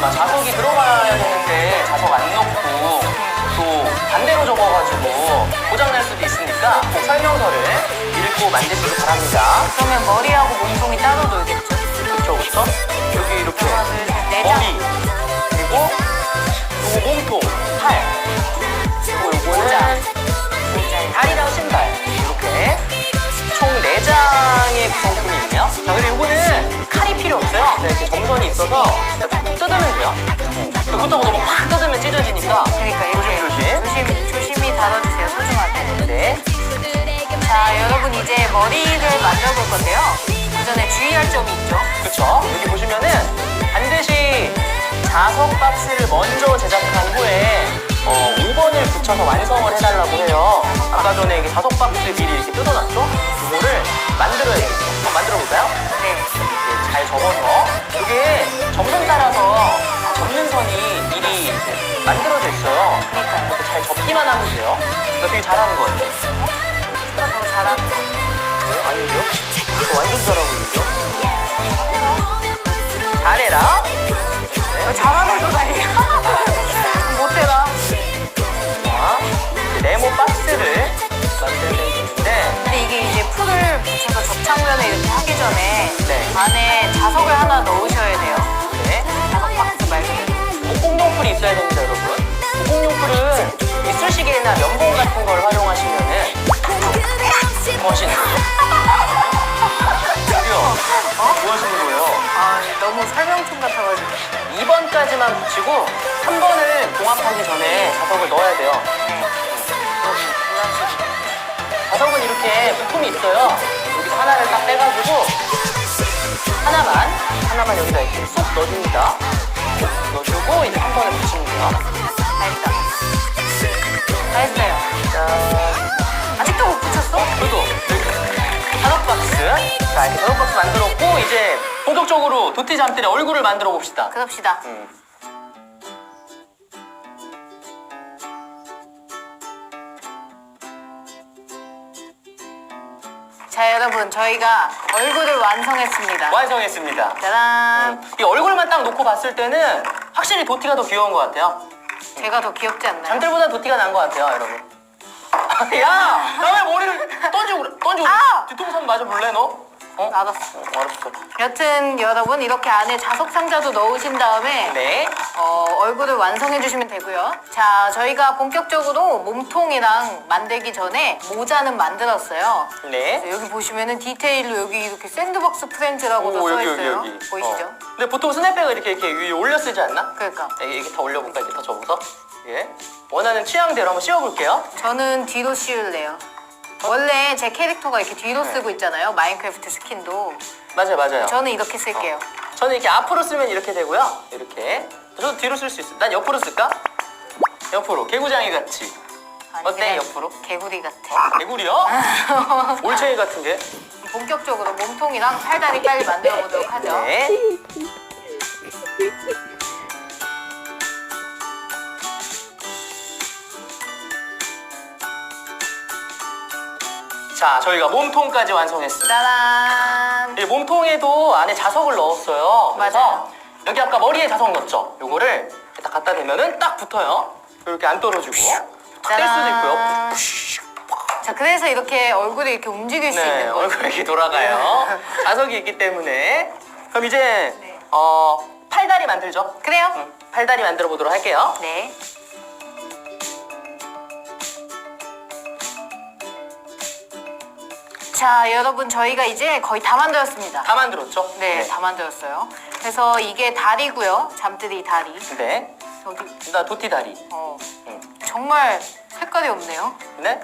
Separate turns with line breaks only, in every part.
막 자석이 들어가야
되는데 자석 안 넣고 또 반대로
적어가지고 고장날 수도
있으니까 꼭
설명서를 읽고 만드시기 바랍니다. 그러면 머리하고 몸통이 따로 놀겠죠? 그쵸, 그쵸? 여기 이렇게. 있어서 딱 뜯으면 돼요. 그렇다고 너무 확 뜯으면 찢어지니까
그러니까 이렇게
조심,
조심, 조심히 다뤄주세요. 소중하게.
네.
자, 여러분 이제 머리를 만들어볼 건데요. 그 전에 주의할 점이 있죠.
그쵸? 여기 보시면은 반드시 자석 박스를 먼저 제작한 후에 어, 5번을 붙여서 완성을 해달라고 해요. 아까 전에 이게 자석 박스 미리 이렇게 뜯어놨죠? 이거를 만들어야 되겠어요. 한번 만들어 볼까요?
네.
이렇게 잘 접어서 이게 점선 따라서 접는 선이 미리 이렇게 만들어져 있어요.
그러니까요.
잘 접기만 하면 돼요. 그러니까 되게 잘하는 거예요.
누가 더 잘하는 거.
네? 아닌데요? 이거 완전 잘하고 있죠? 잘해라.
너 잘하는 거 아니야? 못해라.
자, 이제 네모 박스를 만들면 되는데
근데 이게 이제 풀을 붙여서 접착면을 이렇게 하기 전에
네.
안에 자석을 하나 넣으셔야 돼요.
용풀이 있어야 됩니다, 여러분. 목공용풀은 이쑤시개나 면봉 같은 걸 활용하시면은 거죠. 저기요. 어? 뭐 하시는 거예요?
아, 너무 설명충 같아가지고.
2번까지만 붙이고 3번을 봉합하기 전에 자석을 넣어야 돼요. 자석은 이렇게 부품이 있어요. 여기서 하나를 딱 빼가지고 하나만 하나만 여기다 이렇게 쏙 넣어줍니다.
다 했다. 다 했어요.
자,
아직도 못 붙였어?
여기 자석 박스. 자, 이렇게 자석 박스 만들었고 이제 본격적으로 도티 잠들의 얼굴을 만들어 봅시다.
그럽시다.
음.
자, 여러분, 저희가 얼굴을 완성했습니다.
완성했습니다.
짜란.
이 얼굴만 딱 놓고 봤을 때는 확실히 도티가 더 귀여운 것 같아요.
제가 더 귀엽지 않나요?
잠들보다 도티가 난 것 같아요, 여러분. 야, 나 왜 머리를 던지고 그래? 던지고
아!
뒤통수 맞아 볼래 너? 어?
알았어.
어, 알았어.
여튼 여러분 이렇게 안에 자석 상자도 넣으신 다음에
네.
어, 얼굴을 완성해 주시면 되고요. 자, 저희가 본격적으로 몸통이랑 만들기 전에 모자는 만들었어요.
네.
여기 보시면은 디테일로 여기 이렇게 샌드박스 프렌즈라고도 써 있어요. 보이시죠?
어. 근데 보통 스냅백을 이렇게 이렇게 위에 올려 쓰지 않나?
그러니까
이게, 이게 다 올려볼까 이렇게 다 접어서 예. 원하는 취향대로 한번 씌워볼게요.
저는 뒤로 씌울래요. 원래 제 캐릭터가 이렇게 뒤로
네.
쓰고 있잖아요. 마인크래프트 스킨도.
맞아요, 맞아요.
저는 이렇게 쓸게요.
저는 이렇게 앞으로 쓰면 이렇게 되고요. 이렇게. 저도 뒤로 쓸 수 있어요. 난 옆으로 쓸까? 옆으로. 개구장이 같이.
아니,
어때,
그냥
옆으로?
개구리 같아.
개구리요? 올챙이 같은 게.
본격적으로 몸통이랑 팔다리 빨리 만들어 보도록 하죠.
네. 자, 저희가 몸통까지 완성했습니다.
짜란.
이 몸통에도 안에 자석을 넣었어요. 그래서
맞아요.
여기 아까 머리에 자석 넣었죠? 요거를 딱 갖다 대면은 딱 붙어요. 이렇게 안 떨어지고. 탁뗄 수도 있고요.
자, 그래서 이렇게 얼굴이 이렇게 움직일 수
네,
있는 거예요.
얼굴이 이렇게 돌아가요. 자석이 있기 때문에. 그럼 이제
네.
어, 팔다리 만들죠?
그래요?
응, 팔다리 만들어 보도록 할게요.
네. 자, 여러분 저희가 이제 거의 다 만들었습니다.
다 만들었죠?
네, 다 만들었어요. 그래서 이게 다리고요. 잠들이 다리.
네.
여기
나 도티 다리.
어,
응.
정말 색깔이 없네요.
네?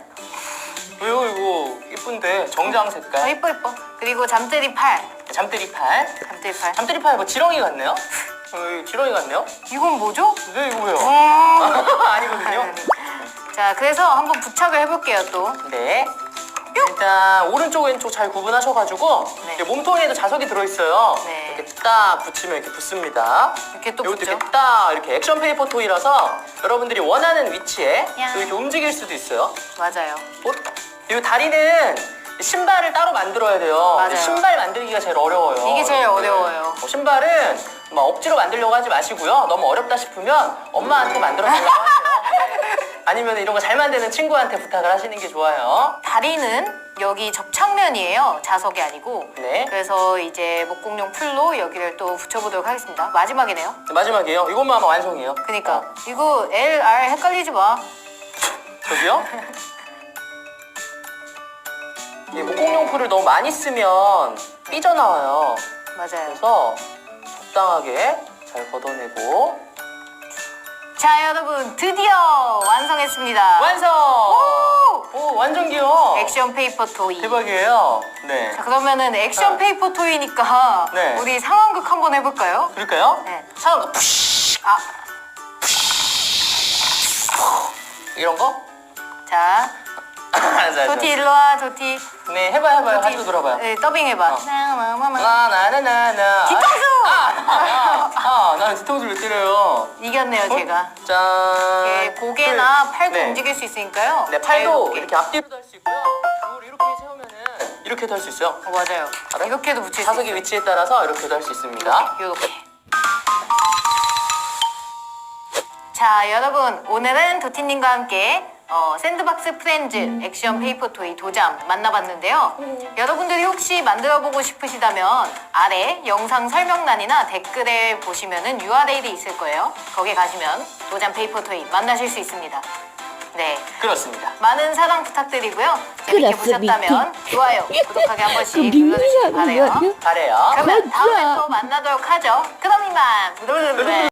왜요 이거 이쁜데 정장
어,
색깔
이뻐 이뻐. 그리고 잠들이 팔.
잠들이 팔
잠들이 팔.
잠들이 팔 뭐 지렁이 같네요? 어, 지렁이 같네요?
이건 뭐죠?
네 이거 왜요?
음.
아니거든요?
자, 그래서 한번 부착을 해볼게요 또.
네 일단 오른쪽 왼쪽 잘 구분하셔가지고
네.
이렇게 몸통에도 자석이 들어있어요
네.
이렇게 딱 붙이면 이렇게 붙습니다
이렇게 또
이것도
붙죠.
이렇게 딱 이렇게 액션 페이퍼 토이라서 여러분들이 원하는 위치에
야.
또 이렇게 움직일 수도 있어요
맞아요.
어? 이 다리는 신발을 따로 만들어야 돼요.
맞아요.
신발 만들기가 제일 어려워요.
이게 제일 어려워요.
어, 신발은 막 억지로 만들려고 하지 마시고요. 너무 어렵다 싶으면 엄마한테 만들어 달라고 하세요. 아니면 이런 거 잘 만드는 친구한테 부탁을 하시는 게 좋아요.
다리는 여기 접착면이에요. 자석이 아니고.
네.
그래서 이제 목공용 풀로 여기를 또 붙여보도록 하겠습니다. 마지막이네요.
마지막이에요. 이것만 아마 완성이에요.
그니까
어,
이거 L, R 헷갈리지 마.
저기요? 이 목공용 풀을 너무 많이 쓰면 삐져나와요.
맞아요.
그래서 적당하게 잘 걷어내고
자 여러분 드디어 완성했습니다.
완성!
오!
오, 완전 귀여워.
액션 페이퍼 토이.
대박이에요. 네.
자 그러면은 액션
어.
페이퍼 토이니까
네.
우리 상황극 한번 해볼까요?
그럴까요?
네.
처음
아,
이런 거?
자
알았어,
도티 일로 와 도티.
네, 해봐요, 해봐요.
도티.
한번 돌아봐요.
네 더빙 해봐.
어.
나나나나.
나나나나나.
뒤통수!
아, 아, 아, 아, 나는 뒤통수를 왜 때려요?
이겼네요 제가.
짠.
이렇게 고개나
둘,
팔도
네.
움직일 수 있으니까요.
네, 팔도
자유롭게.
이렇게 앞뒤로도 할 수 있고요. 이걸 이렇게 세우면은 이렇게도 할 수 있어요.
어, 맞아요.
알아요?
이렇게도 붙일 수
자석의
있어요.
위치에 따라서 이렇게도 할 수 있습니다.
이렇게. 자, 여러분 오늘은 도티님과 함께 어, 샌드박스 프렌즈 액션 페이퍼 토이 도잠 만나봤는데요. 여러분들이 혹시 만들어보고 싶으시다면 아래 영상 설명란이나 댓글에 보시면은 URL이 있을 거예요. 거기 가시면 도잠 페이퍼 토이 만나실 수 있습니다. 네.
그렇습니다.
많은 사랑 부탁드리고요. 재밌게
그렇습니다.
보셨다면 좋아요, 구독하기
한그
번씩 눌러주시기 바래요.
잘해요.
그러면. 다음에 또 만나도록 하죠. 그럼 이만.